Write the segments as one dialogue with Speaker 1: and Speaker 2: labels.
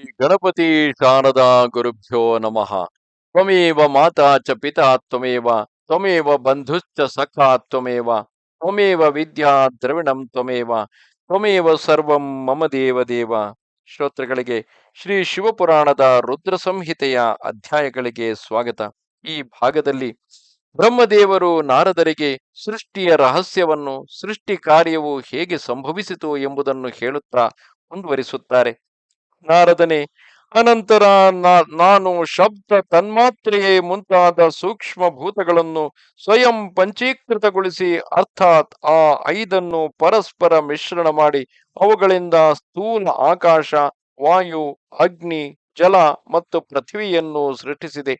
Speaker 1: ಗಣಪತಿ ಶಾರದಾ ಗುರುಭ್ಯೋ ನಮಃ. ತ್ವಮೇವ ಮಾತಾ ಚ ಪಿತಾ, ತ್ವಮೇವ ತ್ವಮೇವ ಬಂಧುಶ್ಚ ಸಖಾ, ತ್ವಮೇವ ತ್ವಮೇವ ವಿದ್ಯಾ ದ್ರವಿಣಂ, ತ್ವಮೇವ ತ್ವಮೇವ ಸರ್ವಂ ಮಮ ದೇವ ದೇವ. ಶ್ರೋತೃಗಳಿಗೆ ಶ್ರೀ ಶಿವಪುರಾಣದ ರುದ್ರ ಸಂಹಿತೆಯ ಅಧ್ಯಾಯಗಳಿಗೆ ಸ್ವಾಗತ. ಈ ಭಾಗದಲ್ಲಿ ಬ್ರಹ್ಮದೇವರು ನಾರದರಿಗೆ ಸೃಷ್ಟಿಯ ರಹಸ್ಯವನ್ನು, ಸೃಷ್ಟಿ ಕಾರ್ಯವು ಹೇಗೆ ಸಂಭವಿಸಿತು ಎಂಬುದನ್ನು ಹೇಳುತ್ತಾ ಮುಂದುವರಿಸುತ್ತಾರೆ. ನಾರದನೆ, ಅನಂತರ ನಾನು ಶಬ್ದ ತನ್ಮಾತ್ರೆಯೇ ಮುಂತಾದ ಸೂಕ್ಷ್ಮ ಭೂತಗಳನ್ನು ಸ್ವಯಂ ಪಂಚೀಕೃತಗೊಳಿಸಿ, ಅರ್ಥಾತ್ ಆ ಐದನ್ನು ಪರಸ್ಪರ ಮಿಶ್ರಣ ಮಾಡಿ, ಅವುಗಳಿಂದ ಸ್ಥೂಲ ಆಕಾಶ, ವಾಯು, ಅಗ್ನಿ, ಜಲ ಮತ್ತು ಪೃಥ್ವಿಯನ್ನು ಸೃಷ್ಟಿಸಿದೆ.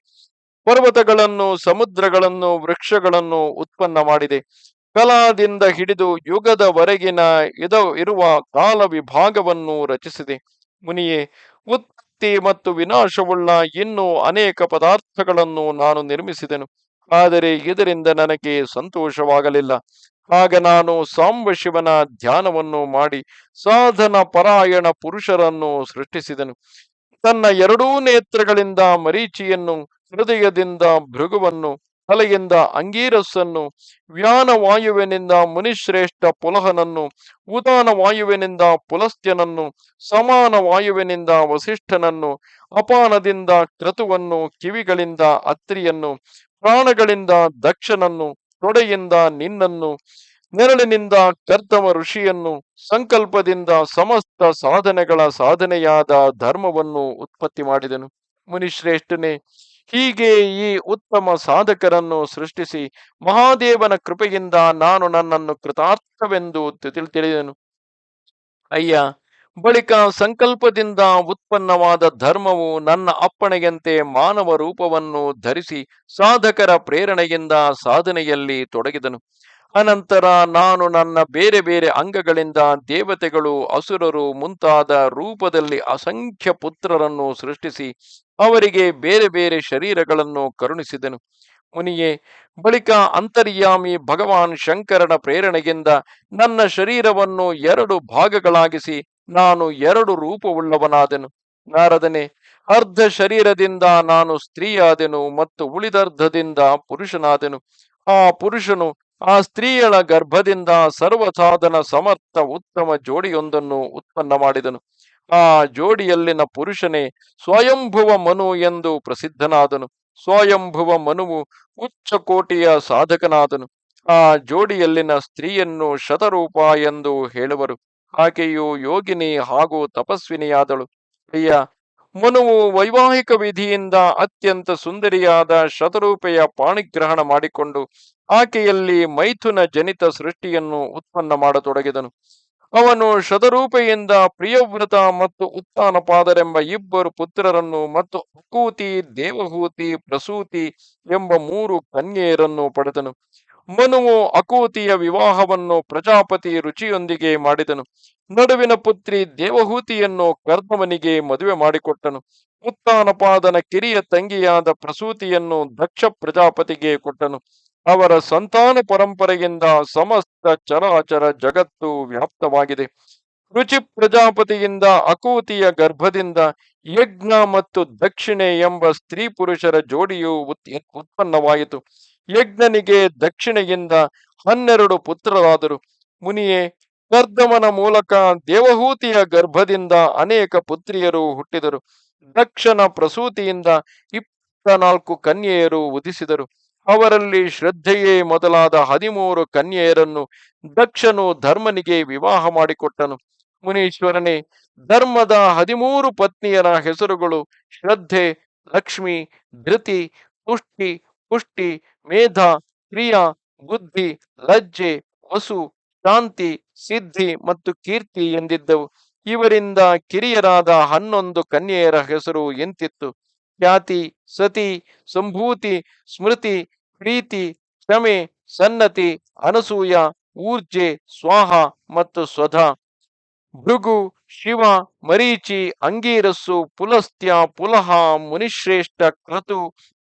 Speaker 1: ಪರ್ವತಗಳನ್ನು, ಸಮುದ್ರಗಳನ್ನು, ವೃಕ್ಷಗಳನ್ನು ಉತ್ಪನ್ನ ಮಾಡಿದೆ. ಕಲಾದಿಂದ ಹಿಡಿದು ಯುಗದವರೆಗಿನ ಇದ, ಇರುವ ಕಾಲ ವಿಭಾಗವನ್ನು ರಚಿಸಿದೆ. ಮುನಿಯೇ, ಉತ್ಪತ್ತಿ ಮತ್ತು ವಿನಾಶವುಳ್ಳ ಇನ್ನೂ ಅನೇಕ ಪದಾರ್ಥಗಳನ್ನು ನಾನು ನಿರ್ಮಿಸಿದೆನು. ಆದರೆ ಇದರಿಂದ ನನಗೆ ಸಂತೋಷವಾಗಲಿಲ್ಲ. ಆಗ ನಾನು ಸಾಂಬ ಶಿವನ ಧ್ಯಾನವನ್ನು ಮಾಡಿ ಸಾಧನ ಪರಾಯಣ ಪುರುಷರನ್ನು ಸೃಷ್ಟಿಸಿದನು. ತನ್ನ ಎರಡೂ ನೇತ್ರಗಳಿಂದ ಮರೀಚಿಯನ್ನು ಹೃದಯದಿಂದ ಭೃಗುವನ್ನು ತಲೆಯಿಂದ ಅಂಗೀರಸ್ಸನ್ನು ವ್ಯಾನ ವಾಯುವಿನಿಂದ ಮುನಿಶ್ರೇಷ್ಠ ಪುಲಹನನ್ನು ಉದಾನ ವಾಯುವಿನಿಂದ ಪುಲಸ್ತ್ಯನನ್ನು ಸಮಾನ ವಾಯುವಿನಿಂದ ವಸಿಷ್ಠನನ್ನು, ಅಪಾನದಿಂದ ಕ್ರತುವನ್ನು, ಕಿವಿಗಳಿಂದ ಅತ್ರಿಯನ್ನು, ಪ್ರಾಣಗಳಿಂದ ದಕ್ಷನನ್ನು, ತೊಡೆಯಿಂದ ನಿನ್ನನ್ನು, ನೆರಳಿನಿಂದ ಕರ್ತವ ಋಷಿಯನ್ನು, ಸಂಕಲ್ಪದಿಂದ ಸಮಸ್ತ ಸಾಧನೆಗಳ ಸಾಧನೆಯಾದ ಧರ್ಮವನ್ನು ಉತ್ಪತ್ತಿ ಮಾಡಿದನು. ಮುನಿಶ್ರೇಷ್ಠನೇ ಹೀಗೆ ಈ ಉತ್ತಮ ಸಾಧಕರನ್ನು ಸೃಷ್ಟಿಸಿ ಮಹಾದೇವನ ಕೃಪೆಯಿಂದ ನಾನು ನನ್ನನ್ನು ಕೃತಾರ್ಥವೆಂದು ತಿಳಿದನು. ಅಯ್ಯ, ಬಳಿಕ ಸಂಕಲ್ಪದಿಂದ ಉತ್ಪನ್ನವಾದ ಧರ್ಮವು ನನ್ನ ಅಪ್ಪಣೆಯಂತೆ ಮಾನವ ರೂಪವನ್ನು ಧರಿಸಿ ಸಾಧಕರ ಪ್ರೇರಣೆಯಿಂದ ಸಾಧನೆಯಲ್ಲಿ ತೊಡಗಿದನು. ಅನಂತರ ನಾನು ನನ್ನ ಬೇರೆ ಬೇರೆ ಅಂಗಗಳಿಂದ ದೇವತೆಗಳು, ಅಸುರರು ಮುಂತಾದ ರೂಪದಲ್ಲಿ ಅಸಂಖ್ಯ ಪುತ್ರರನ್ನು ಸೃಷ್ಟಿಸಿ ಅವರಿಗೆ ಬೇರೆ ಬೇರೆ ಶರೀರಗಳನ್ನು ಕರುಣಿಸಿದನು. ಮುನಿಯೇ, ಬಳಿಕ ಅಂತರ್ಯಾಮಿ ಭಗವಾನ್ ಶಂಕರನ ಪ್ರೇರಣೆಯಿಂದ ನನ್ನ ಶರೀರವನ್ನು ಎರಡು ಭಾಗಗಳಾಗಿಸಿ ನಾನು ಎರಡು ರೂಪವುಳ್ಳವನಾದೆನು. ನಾರದನೆ, ಅರ್ಧ ಶರೀರದಿಂದ ನಾನು ಸ್ತ್ರೀಯಾದೆನು ಮತ್ತು ಉಳಿದರ್ಧದಿಂದ ಪುರುಷನಾದೆನು. ಆ ಪುರುಷನು ಆ ಸ್ತ್ರೀಯಳ ಗರ್ಭದಿಂದ ಸರ್ವಸಾಧನ ಸಮರ್ಥ ಉತ್ತಮ ಜೋಡಿಯೊಂದನ್ನು ಉತ್ಪನ್ನ ಮಾಡಿದನು. ಆ ಜೋಡಿಯಲ್ಲಿನ ಪುರುಷನೇ ಸ್ವಯಂಭುವ ಮನು ಎಂದು ಪ್ರಸಿದ್ಧನಾದನು. ಸ್ವಯಂಭುವ ಮನುವು ಉಚ್ಚ ಕೋಟಿಯ ಸಾಧಕನಾದನು. ಆ ಜೋಡಿಯಲ್ಲಿನ ಸ್ತ್ರೀಯನ್ನು ಶತರೂಪ ಎಂದು ಹೇಳುವರು. ಆಕೆಯು ಯೋಗಿನಿ ಹಾಗೂ ತಪಸ್ವಿನಿಯಾದಳು. ಅಯ್ಯ ಮನುವು ವೈವಾಹಿಕ ವಿಧಿಯಿಂದ ಅತ್ಯಂತ ಸುಂದರಿಯಾದ ಶತರೂಪೆಯ ಪಾಣಿಗ್ರಹಣ ಮಾಡಿಕೊಂಡು ಆಕೆಯಲ್ಲಿ ಮೈಥುನ ಜನಿತ ಸೃಷ್ಟಿಯನ್ನು ಉತ್ಪನ್ನ ಮಾಡತೊಡಗಿದನು. ಅವನು ಶತರೂಪೆಯಿಂದ ಪ್ರಿಯವ್ರತ ಮತ್ತು ಉತ್ಥಾನಪಾದರೆಂಬ ಇಬ್ಬರು ಪುತ್ರರನ್ನು ಮತ್ತು ಅಕೂತಿ, ದೇವಹೂತಿ, ಪ್ರಸೂತಿ ಎಂಬ ಮೂರು ಕನ್ಯೆಯರನ್ನು ಪಡೆದನು. ಮನುವು ಅಕೂತಿಯ ವಿವಾಹವನ್ನು ಪ್ರಜಾಪತಿ ರುಚಿಯೊಂದಿಗೆ ಮಾಡಿದನು. ನಡುವಿನ ಪುತ್ರಿ ದೇವಹೂತಿಯನ್ನು ಕರ್ಮವನಿಗೆ ಮದುವೆ ಮಾಡಿಕೊಟ್ಟನು. ಉತ್ತಾನಪಾದನ ಕಿರಿಯ ತಂಗಿಯಾದ ಪ್ರಸೂತಿಯನ್ನು ದಕ್ಷ ಪ್ರಜಾಪತಿಗೆ ಕೊಟ್ಟನು. ಅವರ ಸಂತಾನ ಪರಂಪರೆಯಿಂದ ಸಮಸ್ತ ಚರಾಚರ ಜಗತ್ತು ವ್ಯಾಪ್ತವಾಗಿದೆ. ರುಚಿ ಪ್ರಜಾಪತಿಯಿಂದ ಅಕೂತಿಯ ಗರ್ಭದಿಂದ ಯಜ್ಞ ಮತ್ತು ದಕ್ಷಿಣೆ ಎಂಬ ಸ್ತ್ರೀ ಪುರುಷರ ಜೋಡಿಯು ಉತ್- ಉತ್ಪನ್ನವಾಯಿತು. ಯಜ್ಞನಿಗೆ ದಕ್ಷಿಣೆಯಿಂದ ಹನ್ನೆರಡು ಪುತ್ರರಾದರು. ಮುನಿಯೇ ಕರ್ದಮನ ಮೂಲಕ ದೇವಹೂತಿಯ ಗರ್ಭದಿಂದ ಅನೇಕ ಪುತ್ರಿಯರು ಹುಟ್ಟಿದರು. ದಕ್ಷನ ಪ್ರಸೂತಿಯಿಂದ ಇಪ್ಪತ್ತ ನಾಲ್ಕು ಕನ್ಯೆಯರು ಉದಿಸಿದರು ಅವರಲ್ಲಿ ಶ್ರದ್ಧೆಯೇ ಮೊದಲಾದ ಹದಿಮೂರು ಕನ್ಯೆಯರನ್ನು ದಕ್ಷನು ಧರ್ಮನಿಗೆ ವಿವಾಹ ಮಾಡಿಕೊಟ್ಟನು. ಮುನೀಶ್ವರನೇ, ಧರ್ಮದ ಹದಿಮೂರು ಪತ್ನಿಯರ ಹೆಸರುಗಳು ಶ್ರದ್ಧೆ, ಲಕ್ಷ್ಮಿ, ಧೃತಿ ತುಷ್ಟಿ ಪುಷ್ಟಿ, ಮೇಧ, ಕ್ರಿಯ, ಬುದ್ಧಿ, ಲಜ್ಜೆ, ವಸು, ಶಾಂತಿ, ಸಿದ್ಧಿ ಮತ್ತು ಕೀರ್ತಿ ಎಂದಿದ್ದವು. ಇವರಿಂದ ಕಿರಿಯರಾದ ಹನ್ನೊಂದು ಕನ್ಯೆಯರ ಹೆಸರು ಎಂತಿತ್ತು. ಖ್ಯಾತಿ, ಸತಿ, ಸಂಭೂತಿ, ಸ್ಮೃತಿ, ಪ್ರೀತಿ, ಕ್ಷಮೆ, ಸನ್ನತಿ, ಅನಸೂಯ, ಊರ್ಜೆ, ಸ್ವಾಹ ಮತ್ತು ಸ್ವಧಾ. ಭೃಗು, ಶಿವ, ಮರೀಚಿ ಅಂಗೀರಸ್ಸು ಪುಲಸ್ತ್ಯ, ಪುಲಹ, ಮುನಿಶ್ರೇಷ್ಠ, ಕ್ರತು,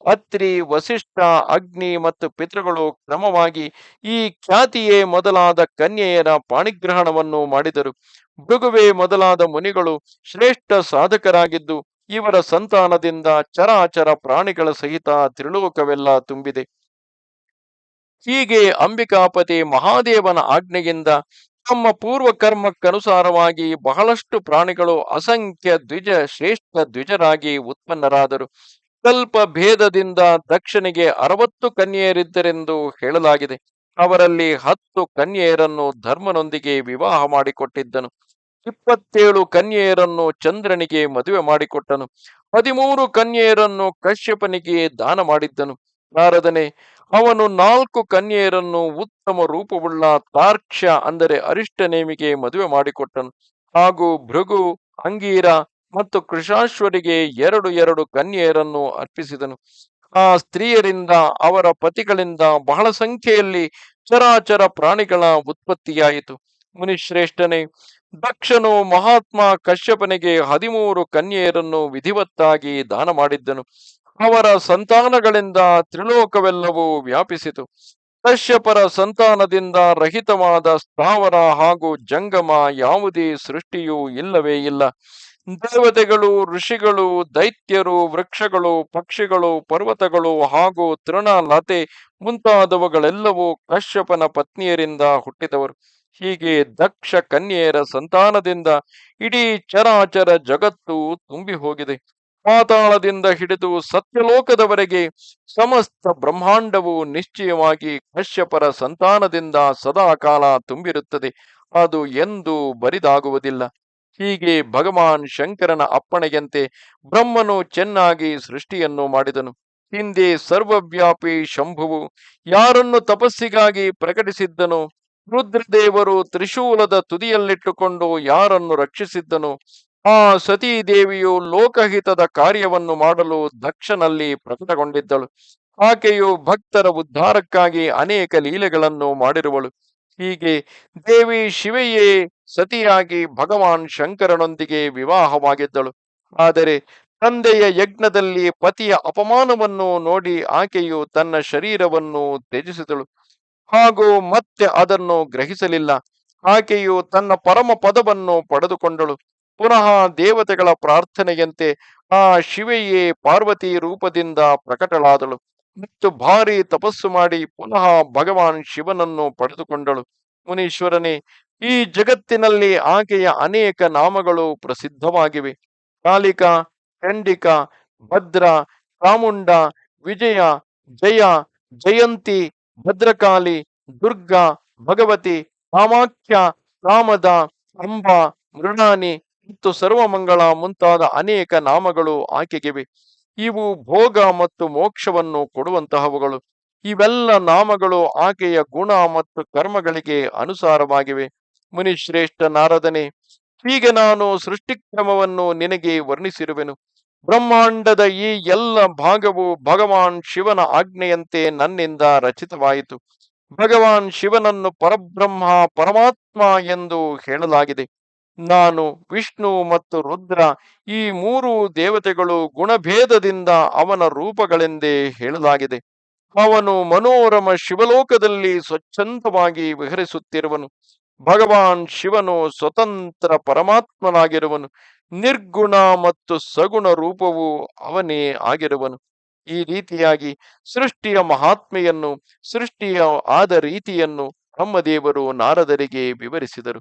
Speaker 1: ಅತ್ರಿ, ವಸಿಷ್ಠ, ಅಗ್ನಿ ಮತ್ತು ಪಿತೃಗಳು ಕ್ರಮವಾಗಿ ಈ ಖ್ಯಾತಿಯೇ ಮೊದಲಾದ ಕನ್ಯೆಯರ ಪಾಣಿಗ್ರಹಣವನ್ನು ಮಾಡಿದರು. ಭೃಗುವೆ ಮೊದಲಾದ ಮುನಿಗಳು ಶ್ರೇಷ್ಠ ಸಾಧಕರಾಗಿದ್ದು ಇವರ ಸಂತಾನದಿಂದ ಚರಾಚರ ಪ್ರಾಣಿಗಳ ಸಹಿತ ತ್ರಿಲೋಕವೆಲ್ಲ ತುಂಬಿದೆ. ಹೀಗೆ ಅಂಬಿಕಾಪತಿ ಮಹಾದೇವನ ಆಜ್ಞೆಯಿಂದ ತಮ್ಮ ಪೂರ್ವ ಕರ್ಮಕ್ಕನುಸಾರವಾಗಿ ಬಹಳಷ್ಟು ಪ್ರಾಣಿಗಳು ಅಸಂಖ್ಯ ದ್ವಿಜ ಶ್ರೇಷ್ಠ ದ್ವಿಜರಾಗಿ ಉತ್ಪನ್ನರಾದರು. ಕಲ್ಪ ಭೇದದಿಂದ ದಕ್ಷಿಣಿಗೆ ಅರವತ್ತು ಕನ್ಯೆಯರಿದ್ದರೆಂದು ಹೇಳಲಾಗಿದೆ. ಅವರಲ್ಲಿ ಹತ್ತು ಕನ್ಯೆಯರನ್ನು ಧರ್ಮನೊಂದಿಗೆ ವಿವಾಹ ಮಾಡಿಕೊಟ್ಟಿದ್ದನು. ಇಪ್ಪತ್ತೇಳು ಕನ್ಯೆಯರನ್ನು ಚಂದ್ರನಿಗೆ ಮದುವೆ ಮಾಡಿಕೊಟ್ಟನು. ಹದಿಮೂರು ಕನ್ಯೆಯರನ್ನು ಕಶ್ಯಪನಿಗೆ ದಾನ ಮಾಡಿದ್ದನು. ನಾರದನೆ ಅವನು ನಾಲ್ಕು ಕನ್ಯೆಯರನ್ನು ಉತ್ತಮ ರೂಪವುಳ್ಳ ತಾರ್ಕ್ಷ್ಯ ಅಂದರೆ ಅರಿಷ್ಟ ನೇಮಿಗೆ ಮದುವೆ ಮಾಡಿಕೊಟ್ಟನು. ಹಾಗೂ ಭೃಗು, ಅಂಗೀರ ಮತ್ತು ಕೃಷಾಶ್ವರಿಗೆ ಎರಡು ಎರಡು ಕನ್ಯೆಯರನ್ನು ಅರ್ಪಿಸಿದನು. ಆ ಸ್ತ್ರೀಯರಿಂದ ಅವರ ಪತಿಗಳಿಂದ ಬಹಳ ಸಂಖ್ಯೆಯಲ್ಲಿ ಚರಾಚರ ಪ್ರಾಣಿಗಳ ಉತ್ಪತ್ತಿಯಾಯಿತು. ಮುನಿಶ್ರೇಷ್ಠನೇ, ದಕ್ಷನು ಮಹಾತ್ಮ ಕಶ್ಯಪನಿಗೆ ಹದಿಮೂರು ಕನ್ಯೆಯರನ್ನು ವಿಧಿವತ್ತಾಗಿ ದಾನ ಮಾಡಿದ್ದನು. ಅವರ ಸಂತಾನಗಳಿಂದ ತ್ರಿಲೋಕವೆಲ್ಲವೂ ವ್ಯಾಪಿಸಿತು. ಕಶ್ಯಪರ ಸಂತಾನದಿಂದ ರಹಿತವಾದ ಸ್ಥಾವರ ಹಾಗೂ ಜಂಗಮ ಯಾವುದೇ ಸೃಷ್ಟಿಯೂ ಇಲ್ಲವೇ ಇಲ್ಲ. ದೇವತೆಗಳು, ಋಷಿಗಳು, ದೈತ್ಯರು, ವೃಕ್ಷಗಳು, ಪಕ್ಷಿಗಳು, ಪರ್ವತಗಳು ಹಾಗೂ ತೃಣಲತೆ ಮುಂತಾದವುಗಳೆಲ್ಲವೂ ಕಶ್ಯಪನ ಪತ್ನಿಯರಿಂದ ಹುಟ್ಟಿದವರು. ಹೀಗೆ ದಕ್ಷ ಕನ್ಯೆಯರ ಸಂತಾನದಿಂದ ಇಡೀ ಚರಾಚರ ಜಗತ್ತು ತುಂಬಿ ಹೋಗಿದೆ ಪಾತಾಳದಿಂದ ಹಿಡಿದು ಸತ್ಯಲೋಕದವರೆಗೆ ಸಮಸ್ತ ಬ್ರಹ್ಮಾಂಡವು ನಿಶ್ಚಯವಾಗಿ ಕಶ್ಯಪರ ಸಂತಾನದಿಂದ ಸದಾ ಕಾಲ ತುಂಬಿರುತ್ತದೆ. ಅದು ಎಂದು ಬರಿದಾಗುವುದಿಲ್ಲ. ಹೀಗೆ ಭಗವಾನ್ ಶಂಕರನ ಅಪ್ಪಣೆಯಂತೆ ಬ್ರಹ್ಮನು ಚೆನ್ನಾಗಿ ಸೃಷ್ಟಿಯನ್ನು ಮಾಡಿದನು. ಹಿಂದೆ ಸರ್ವವ್ಯಾಪಿ ಶಂಭುವು ಯಾರನ್ನು ತಪಸ್ಸಿಗಾಗಿ ಪ್ರಕಟಿಸಿದ್ದನು? ರುದ್ರದೇವರು ತ್ರಿಶೂಲದ ತುದಿಯಲ್ಲಿಟ್ಟುಕೊಂಡು ಯಾರನ್ನು ರಕ್ಷಿಸಿದ್ದನು? ಆ ಸತೀ ದೇವಿಯು ಲೋಕಹಿತದ ಕಾರ್ಯವನ್ನು ಮಾಡಲು ದಕ್ಷನಲ್ಲಿ ಪ್ರಕಟಗೊಂಡಿದ್ದಳು. ಆಕೆಯು ಭಕ್ತರ ಉದ್ಧಾರಕ್ಕಾಗಿ ಅನೇಕ ಲೀಲೆಗಳನ್ನು ಮಾಡಿರುವಳು. ಹೀಗೆ ದೇವಿ ಶಿವೆಯೇ ಸತಿಯಾಗಿ ಭಗವಾನ್ ಶಂಕರನೊಂದಿಗೆ ವಿವಾಹವಾಗಿದ್ದಳು. ಆದರೆ ತಂದೆಯ ಯಜ್ಞದಲ್ಲಿ ಪತಿಯ ಅಪಮಾನವನ್ನು ನೋಡಿ ಆಕೆಯು ತನ್ನ ಶರೀರವನ್ನು ತ್ಯಜಿಸಿದಳು. ಹಾಗೂ ಮತ್ತೆ ಅದನ್ನು ಗ್ರಹಿಸಲಿಲ್ಲ. ಆಕೆಯು ತನ್ನ ಪರಮ ಪದವನ್ನು ಪಡೆದುಕೊಂಡಳು. ಪುನಃ ದೇವತೆಗಳ ಪ್ರಾರ್ಥನೆಯಂತೆ ಆ ಶಿವೆಯೇ ಪಾರ್ವತಿ ರೂಪದಿಂದ ಪ್ರಕಟಳಾದಳು. ಮತ್ತು ಭಾರಿ ತಪಸ್ಸು ಮಾಡಿ ಪುನಃ ಭಗವಾನ್ ಶಿವನನ್ನು ಪಡೆದುಕೊಂಡಳು. ಮುನೀಶ್ವರನೇ, ಈ ಜಗತ್ತಿನಲ್ಲಿ ಆಕೆಯ ಅನೇಕ ನಾಮಗಳು ಪ್ರಸಿದ್ಧವಾಗಿವೆ. ಕಾಲಿಕಾ ಚಂಡಿಕ, ಭದ್ರ, ಚಾಮುಂಡ, ವಿಜಯ, ಜಯ, ಜಯಂತಿ, ಭದ್ರಕಾಳಿ, ದುರ್ಗಾ, ಭಗವತಿ, ಕಾಮಾಖ್ಯ ಕಾಮದ ಅಂಬ, ಮೃಣಾನಿ ಮತ್ತು ಸರ್ವಮಂಗಳ ಮುಂತಾದ ಅನೇಕ ನಾಮಗಳು ಆಕೆಗಿವೆ ಇವು ಭೋಗ ಮತ್ತು ಮೋಕ್ಷವನ್ನು ಕೊಡುವಂತಹವುಗಳು. ಇವೆಲ್ಲ ನಾಮಗಳು ಆಕೆಯ ಗುಣ ಮತ್ತು ಕರ್ಮಗಳಿಗೆ ಅನುಸಾರವಾಗಿವೆ. ಮುನಿಶ್ರೇಷ್ಠ ನಾರದನೆ, ಹೀಗೆ ನಾನು ಸೃಷ್ಟಿಕ್ರಮವನ್ನು ನಿನಗೆ ವರ್ಣಿಸಿರುವೆನು. ಬ್ರಹ್ಮಾಂಡದ ಈ ಎಲ್ಲ ಭಾಗವು ಭಗವಾನ್ ಶಿವನ ಆಜ್ಞೆಯಂತೆ ನನ್ನಿಂದ ರಚಿತವಾಯಿತು. ಭಗವಾನ್ ಶಿವನನ್ನು ಪರಬ್ರಹ್ಮ, ಪರಮಾತ್ಮ ಎಂದು ಹೇಳಲಾಗಿದೆ. ನಾನು, ವಿಷ್ಣು ಮತ್ತು ರುದ್ರ ಈ ಮೂರು ದೇವತೆಗಳು ಗುಣಭೇದದಿಂದ ಅವನ ರೂಪಗಳೆಂದೇ ಹೇಳಲಾಗಿದೆ. ಅವನು ಮನೋರಮ ಶಿವಲೋಕದಲ್ಲಿ ಸ್ವಚ್ಛಂದವಾಗಿ ವಿಹರಿಸುತ್ತಿರುವನು. ಭಗವಾನ್ ಶಿವನು ಸ್ವತಂತ್ರ ಪರಮಾತ್ಮನಾಗಿರುವನು. ನಿರ್ಗುಣ ಮತ್ತು ಸಗುಣ ರೂಪವು ಅವನೇ ಆಗಿರುವನು. ಈ ರೀತಿಯಾಗಿ ಸೃಷ್ಟಿಯ ಮಹಾತ್ಮೆಯನ್ನು, ಸೃಷ್ಟಿಯ ಆದ ರೀತಿಯನ್ನು ಬ್ರಹ್ಮದೇವರು ನಾರದರಿಗೆ ವಿವರಿಸಿದರು.